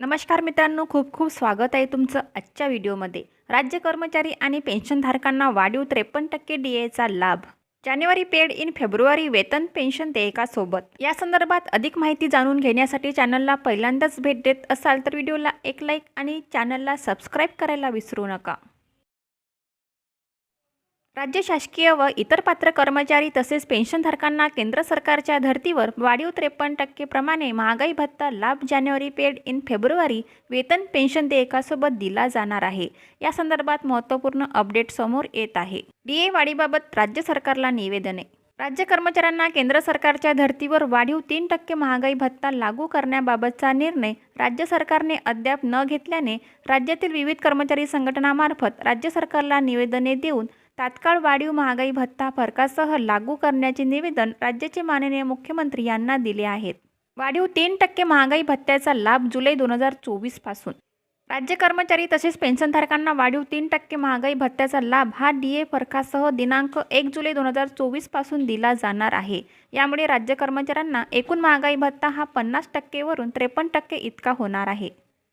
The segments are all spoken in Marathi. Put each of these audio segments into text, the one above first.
नमस्कार मित्रांनो खूप खूप स्वागत आहे तुमचं आजच्या व्हिडिओमध्ये. राज्य कर्मचारी आणि पेन्शनधारकांना वाढीव त्रेपन्न टक्के डी एचा लाभ. जानेवारी पेड इन फेब्रुवारी वेतन पेन्शन देयकासोबत. या संदर्भात अधिक माहिती जाणून घेण्यासाठी चॅनलला पहिल्यांदाच भेट देत असाल तर व्हिडिओला एक लाईक आणि चॅनलला सबस्क्राईब करायला विसरू नका. राज्य शासकीय व इतर पात्र कर्मचारी तसेच पेन्शनधारकांना केंद्र सरकारच्या धर्तीवर वाढीव त्रेपन्न टक्केप्रमाणे महागाई भत्ता लाभ जानेवारी पेड इन फेब्रुवारी वेतन पेन्शन देयकासोबत दिला जाणार आहे. या संदर्भात महत्त्वपूर्ण अपडेट समोर येत आहे. डी ए वाढीबाबत राज्य सरकारला निवेदने राज्य कर्मचाऱ्यांना केंद्र सरकारच्या धर्तीवर वाढीव तीन टक्के महागाई भत्ता लागू करण्याबाबतचा निर्णय राज्य सरकारने अद्याप न घेतल्याने राज्यातील विविध कर्मचारी संघटनामार्फत राज्य सरकारला निवेदने देऊन तात्काळ वाढीव महागाई भत्ता फरकासह लागू करण्याचे निवेदन राज्याचे माननीय मुख्यमंत्री यांना दिले आहेत. वाढीव तीन टक्के महागाई भत्त्याचा लाभ जुलै दोन हजार चोवीसपासून राज्य कर्मचारी तसेच पेन्शनधारकांना वाढीव तीन टक्के महागाई भत्त्याचा लाभ हा डी ए फरकासह दिनांक एक जुलै दोन हजार चोवीसपासून दिला जाणार आहे. यामुळे राज्य कर्मचाऱ्यांना एकूण महागाई भत्ता हा पन्नास टक्केवरून त्रेपन्न टक्के इतका होणार आहे.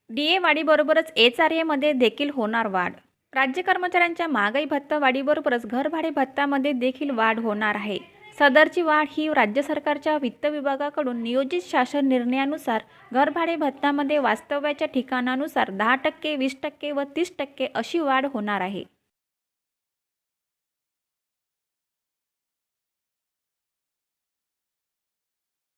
डी ए वाढीबरोबरच एच आर एमध्ये देखील होणार वाढ. राज्य कर्मचाऱ्यांच्या महागाई भत्ता वाढीबरोबरच घरभाडे भत्त्यामध्ये देखील वाढ होणार आहे. सदरची वाढ ही राज्य सरकारच्या वित्त विभागाकडून नियोजित शासन निर्णयानुसार घरभाडे भत्त्यामध्ये वास्तव्याच्या ठिकाणानुसार दहा टक्के वीस टक्के व तीस टक्के अशी वाढ होणार आहे.